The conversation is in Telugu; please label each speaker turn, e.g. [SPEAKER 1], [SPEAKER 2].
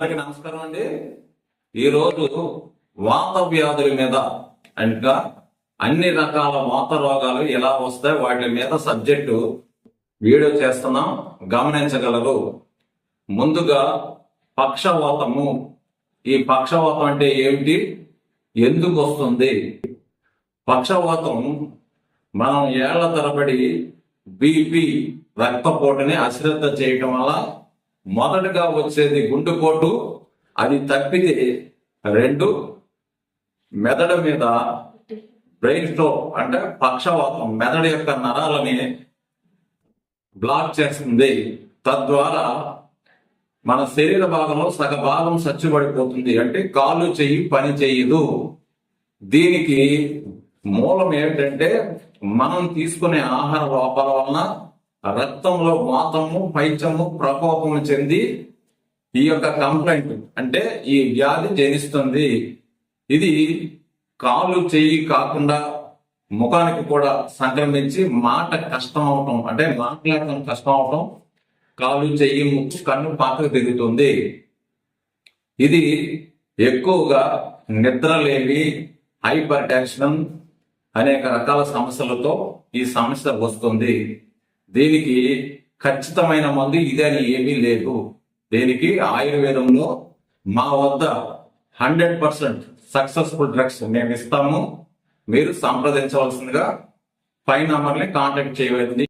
[SPEAKER 1] అందరికీ నమస్కారం అండి. ఈరోజు వాత వ్యాధుల మీద ఇంకా అన్ని రకాల వాత రోగాలు ఎలా వస్తాయి వాటి మీద సబ్జెక్టు వీడియో చేస్తున్నాం. గమనించగలరు. ముందుగా పక్షవాతము. ఈ పక్షవాతం అంటే ఏమిటి? ఎందుకు వస్తుంది? పక్షవాతం మనం ఏళ్ళ తరబడి బీపీ రక్తపోటుని అశ్రద్ధ చేయటం వల్ల మొదటగా వచ్చేది గుండుపోటు అది తప్పితే రెండు మెదడు మీద బ్రెయిన్ స్ట్రోక్ అంటే పక్షవాతం మెదడు యొక్క నరాలని బ్లాక్ చేస్తుంది. తద్వారా మన శరీర భాగంలో సగ భాగం సచ్చుబడిపోతుంది. అంటే కాలు చెయ్యి పని చేయదు దీనికి మూలం ఏమిటంటే మనం తీసుకునే ఆహార లోపాల వలన రక్తంలో వాతము పైచము ప్రకోపము చెంది ఈ యొక్క కంప్లైంట్ అంటే ఈ వ్యాధి జనిస్తుంది. ఇది కాలు చెయ్యి కాకుండా ముఖానికి కూడా సంక్రమించి మాట కష్టం అవటం అంటే మాట్లాడటం కష్టం అవటం కాలు చెయ్యి ముక్కు కన్ను పాకకు తిరుగుతుంది ఇది ఎక్కువగా నిద్రలేమి హైపర్ టెన్షన్ అనేక రకాల సమస్యలతో ఈ సమస్య వస్తుంది. దీనికి ఖచ్చితమైన మందు ఇది అని ఏమీ లేదు. దీనికి ఆయుర్వేదంలో మా వద్ద హండ్రెడ్ పర్సెంట్ సక్సెస్ఫుల్ డ్రగ్స్ మేము ఇస్తాము. మీరు సంప్రదించవలసిందిగా పై నంబర్ని కాంటాక్ట్ చేయవలసింది